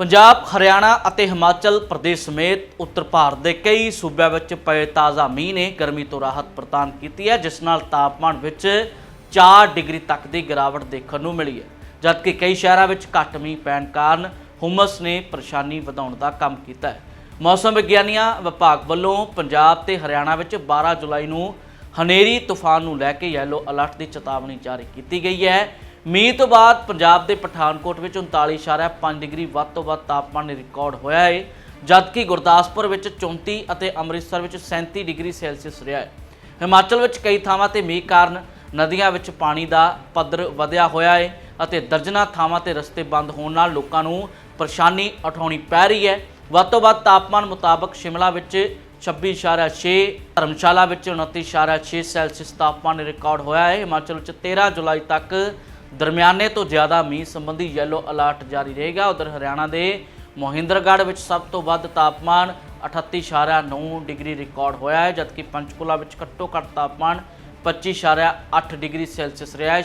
ਪੰਜਾਬ, ਹਰਿਆਣਾ ਅਤੇ ਹਿਮਾਚਲ ਪ੍ਰਦੇਸ਼ ਸਮੇਤ ਉੱਤਰ ਭਾਰਤ ਦੇ ਕਈ ਸੂਬਿਆਂ ਵਿੱਚ ਪਏ ਤਾਜ਼ਾ ਮੀਂਹ ਨੇ ਗਰਮੀ ਤੋਂ ਰਾਹਤ ਪ੍ਰਦਾਨ ਕੀਤੀ ਹੈ, ਜਿਸ ਨਾਲ ਤਾਪਮਾਨ ਵਿੱਚ 4 ਡਿਗਰੀ ਤੱਕ ਦੀ ਗਿਰਾਵਟ ਦੇਖਣ ਨੂੰ ਮਿਲੀ ਹੈ। ਜਦਕਿ ਕਈ ਸ਼ਹਿਰਾਂ ਵਿੱਚ ਘੱਟ ਮੀਂਹ ਪੈਣ ਕਾਰਨ ਹੁਮਸ ਨੇ ਪਰੇਸ਼ਾਨੀ ਵਧਾਉਣ ਦਾ ਕੰਮ ਕੀਤਾ ਹੈ। ਮੌਸਮ ਵਿਗਿਆਨੀਆਂ ਵਿਭਾਗ ਵੱਲੋਂ ਪੰਜਾਬ ਤੇ ਹਰਿਆਣਾ ਵਿੱਚ 12 ਜੁਲਾਈ ਨੂੰ ਹਨੇਰੀ ਤੂਫਾਨ ਨੂੰ ਲੈ ਕੇ ਯੈਲੋ ਅਲਰਟ ਦੀ ਚੇਤਾਵਨੀ ਜਾਰੀ ਕੀਤੀ ਗਈ ਹੈ। ਮੀਂਹ ਤੋਂ ਬਾਅਦ ਪੰਜਾਬ ਦੇ ਪਠਾਨਕੋਟ ਵਿੱਚ 39.5 ਡਿਗਰੀ ਵੱਧ ਤੋਂ ਵੱਧ ਤਾਪਮਾਨ ਰਿਕਾਰਡ ਹੋਇਆ ਹੈ ਜਦਕਿ ਗੁਰਦਾਸਪੁਰ ਵਿੱਚ 34 ਅਤੇ ਅੰਮ੍ਰਿਤਸਰ ਵਿੱਚ 37 ਡਿਗਰੀ ਸੈਲਸੀਅਸ ਰਿਹਾ ਹੈ ਹਿਮਾਚਲ ਵਿੱਚ ਕਈ ਥਾਵਾਂ ਤੇ ਮੀਂਹ ਕਾਰਨ ਨਦੀਆਂ ਵਿੱਚ ਪਾਣੀ ਦਾ ਪੱਧਰ ਵਧਿਆ ਹੋਇਆ ਹੈ ਅਤੇ ਦਰਜਨਾ ਥਾਵਾਂ ਤੇ ਰਸਤੇ ਬੰਦ ਹੋਣ ਨਾਲ ਲੋਕਾਂ ਨੂੰ ਪਰੇਸ਼ਾਨੀ ਉਠਾਉਣੀ ਪੈ ਰਹੀ ਹੈ ਵੱਧ ਤੋਂ ਵੱਧ ਤਾਪਮਾਨ ਮੁਤਾਬਕ ਸ਼ਿਮਲਾ ਵਿੱਚ 26.6 ਧਰਮਸ਼ਾਲਾ ਵਿੱਚ 29.6 ਸੈਲਸੀਅਸ ਤਾਪਮਾਨ ਰਿਕਾਰਡ ਹੋਇਆ ਹੈ ਹਿਮਾਚਲ ਵਿੱਚ 13 ਜੁਲਾਈ ਤੱਕ ਦਰਮਿਆਨੇ ਤੋਂ ਜ਼ਿਆਦਾ ਮੀਂਹ ਸੰਬੰਧੀ ਯੈਲੋ ਅਲਰਟ ਜਾਰੀ ਰਹੇਗਾ। ਉਧਰ ਹਰਿਆਣਾ ਦੇ ਮੋਹਿੰਦਰਗੜ੍ਹ ਵਿੱਚ ਸਭ ਤੋਂ ਵੱਧ ਤਾਪਮਾਨ 38.9 ਡਿਗਰੀ ਰਿਕਾਰਡ ਹੋਇਆ ਹੈ, ਜਦਕਿ ਪੰਚਕੂਲਾ ਵਿੱਚ ਘੱਟੋ ਘੱਟ ਤਾਪਮਾਨ 25.8 ਡਿਗਰੀ ਸੈਲਸੀਅਸ ਰਿਹਾ ਹੈ।